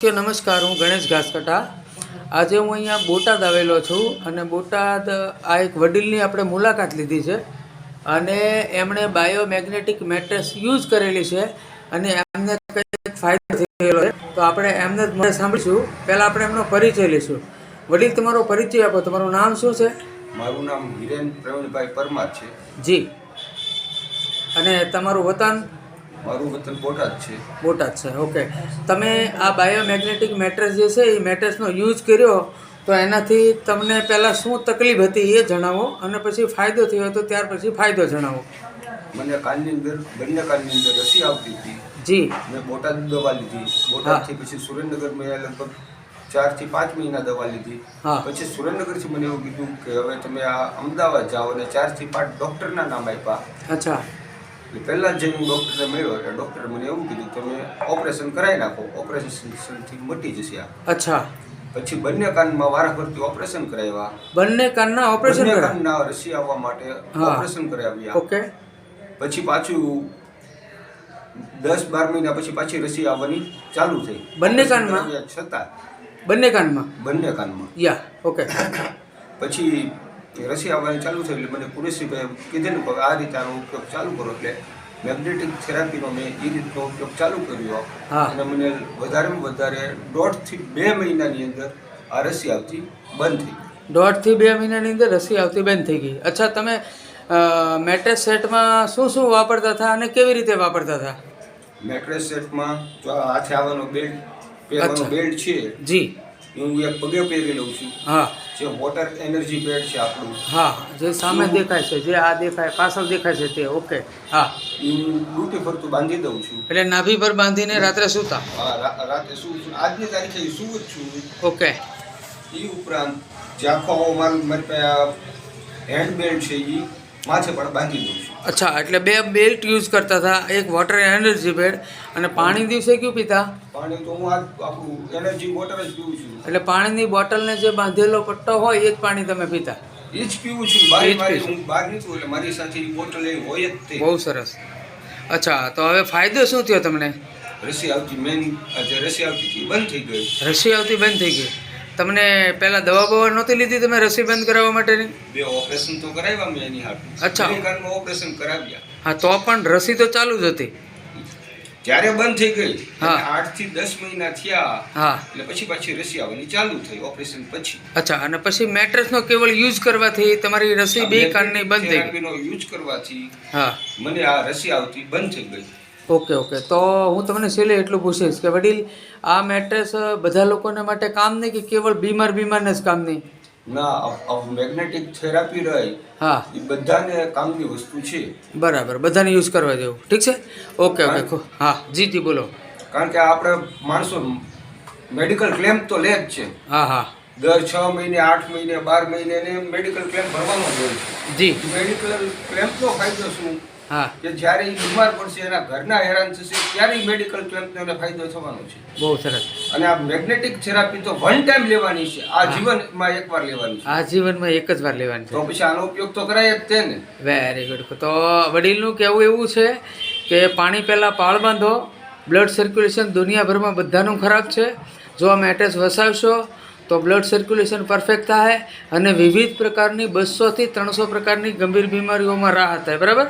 કે નમસ્કાર હું ગણેશ ઘાસકટા. આજે હું અહીંયા બોટાદ આવેલો છું અને બોટાદ આ એક વડીલની આપણે મુલાકાત લીધી છે અને એમણે બાયોમેગ્નેટિક મેટ્રેસ યુઝ કરેલી છે અને એમને કંઈક ફાયદો થયેલો છે. તો આપણે એમને જ મને સાંભળીશું. પહેલાં આપણે એમનો પરિચય લઈશું. વડીલ તમારો પરિચય આપો. તમારું નામ શું છે? મારું નામ હિરેન પ્રવીણભાઈ પરમાર છે. જી. અને તમારું વતન? મારું વતન બોટાદ છે. બોટાદ છે ઓકે. તમે આ બાયોમેગ્નેટિક મેટ્રેસ જે છે એ મેટ્રેસનો યુઝ કર્યો તો એનાથી તમને પહેલાં શું તકલીફ હતી એ જણાવો અને પછી ફાયદો થયો તો ત્યાર પછી ફાયદો જણાવો. મને કાનની અંદર બંને કાનની અંદર રસી આવતી હતી. જી. મેં બોટાદ દવા લીધી. બોટાદથી પછી સુરેન્દ્રનગર મેં લગભગ ચારથી પાંચ મહિના દવા લીધી. હા. પછી સુરેન્દ્રનગરથી મને એવું કીધું કે હવે તમે આ અમદાવાદ જાઓ અને ચારથી પાંચ ડૉક્ટરના નામ આપ્યા. અચ્છા. પહેલાં જ જઈને ડૉક્ટરને મળ્યો એટલે ડૉક્ટરે મને એવું કીધું તમે ઓપરેશન કરાવી નાખો ઓપરેશનથી મટી જશે આ. અચ્છા. પછી બંને કાનમાં વારાફરતી ઓપરેશન કરાવ્યા. બંને કાનના ઓપરેશન બંને કાનના રસી આવવા માટે હા. ઓપરેશન કરાવ્યા. ઓકે. પછી પાછું દસ બાર મહિના પછી પાછી રસી આવવાની ચાલુ થઈ. બંને કાનમાં? છતાં. બંને કાનમાં? બંને કાનમાં. Yeah okay. પછી રસી આવવાની ચાલુ થઈ એટલે મને કુરેશીભાઈ કીધેલું કે આ રીતે આનો ઉપયોગ ચાલુ કરો એટલે મેગ્નેટિક થેરાપીનો મેં એ રીતનો ઉપયોગ ચાલુ કર્યો. અને મને વધારેમાં વધારે દોઢથી બે મહિનાની અંદર આ રસી આવતી બંધ થઈ દોઢથી બે મહિનાની અંદર રસી આવતી બંધ થઈ ગઈ. અચ્છા તમે મેટ્રેસ સેટમાં શું શું વાપરતા હતા અને કેવી રીતે વાપરતા હતા? મેટ્રેસ સેટમાં હાથે આવવાનો બેલ્ટ પહેરવાનો. બેલ્ટ છે. જી. એ હું એક પગે પહેરી લઉં છું. હા. જે વોટર એનર્જી પેડ છે આપણું. હા જે સામે દેખાય છે જે આ દેખાય પાછળ દેખાય છે તે ઓકે હા. એ હું ડૂટી ફરતું બાંધી દઉં છું. એટલે નાભી પર બાંધીને રાત્રે સૂતા? આ રા- રાતે શું છું. આજની તારીખે શું જ છું. ઓકે એ ઉપરાંત જે આખો મારું મારી પાસે હેન્ડ બેલ્ટ છે એ માથે પણ બાંધી દઉં છું. અચ્છા એટલે બે બેલ્ટ યુઝ કરતા હતા એક વોટર એનર્જી બેડ અને પાણી દિવસે કયું પીતા? પાણી તો હું આપણું એનર્જી વોટર જ પીવું છું. એટલે પાણીની બોટલને જે બાંધેલો પટ્ટો હોય એ જ પાણી તમે પીતા? એ જ પીવું છું. બહાર. હું નીકળું એટલે મારી સાથે બોટલ એ હોય જ તે. બહુ સરસ. અચ્છા તો હવે ફાયદો શું થયો તમને? રસી આવતી મેન રસી આવતી બંધ થઈ ગઈ. રસી આવતી બંધ થઈ ગઈ. તમને પહેલાં દવા બવા નહોતી લીધી તમે રસી બંધ કરાવવા માટેની? બે ઓપરેશન તો કરાવ્યા મેં એની હાથ. અચ્છા. ઓપરેશન કરાવ્યા. હા તો પણ રસી તો ચાલુ જ હતી. જ્યારે બંધ થઈ ગઈ હા. આઠથી દસ મહિના થયા હા. એટલે પછી પાછી રસી આવવાની ચાલુ થઈ ઓપરેશન પછી. અચ્છા અને પછી મેટ્રેસનો કેવલ યુઝ કરવાથી તમારી રસી બે કાનની બંધ થઈ ગઈ. યુઝ કરવાથી હા. મને આ રસી આવતી બંધ થઈ ગઈ. Okay okay. તો હું તમને છેલ્લે એટલું પૂછીશ કે વડીલ આ મેટ્રેસ બધા લોકોને માટે કામ નહીં કે કેવળ બીમાર બીમારને જ કામ નહીં? ના મેગ્નેટિક થેરાપી રહી. હા. એ બધાને કામની વસ્તુ છે. બરાબર બધાને યુઝ કરવા જેવું. ઠીક છે? ઓકે ઓકે હા. જી જી બોલો. કારણ કે આપણે માણસો મેડિકલ ક્લેમ તો લે જ છે. હા હા. દર છ મહિને આઠ મહિને બાર મહિને મેડિકલ ક્લેમ ભરવાનો જ હોય છે. જી. મેડિકલ ક્લેમ્પનો ફાયદો શું? કે જ્યારે એ બીમાર પડશે એના ઘરના હેરાન થશે ત્યારે મેડિકલ ક્લેમ્પનો એને ફાયદો થવાનો છે. બહુ સરસ. અને આ મેગ્નેટિક થેરાપી તો વન ટાઈમ લેવાની છે. આ જીવનમાં એકવાર લેવાની છે. આ જીવનમાં એક જ વાર લેવાની છે. તો પછી આનો ઉપયોગ તો કરાય જ તે ને. વેરી ગુડ તો વડીલનું કહેવું એવું છે કે પાણી પહેલાં પાળ બાંધો બ્લડ સર્ક્યુલેશન દુનિયાભરમાં બધાનું ખરાબ છે. જો આ એટેચ વસાવશો તો બ્લડ સર્ક્યુલેશન પરફેક્ટ થાય અને વિવિધ પ્રકારની બસોથી ત્રણસો પ્રકારની ગંભીર બીમારીઓમાં રાહત થાય. બરાબર?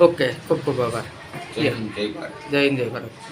ઓકે ખૂબ ખૂબ આભાર. જય હિન્દ, જય ભારત. જય હિન્દ જય ભારત.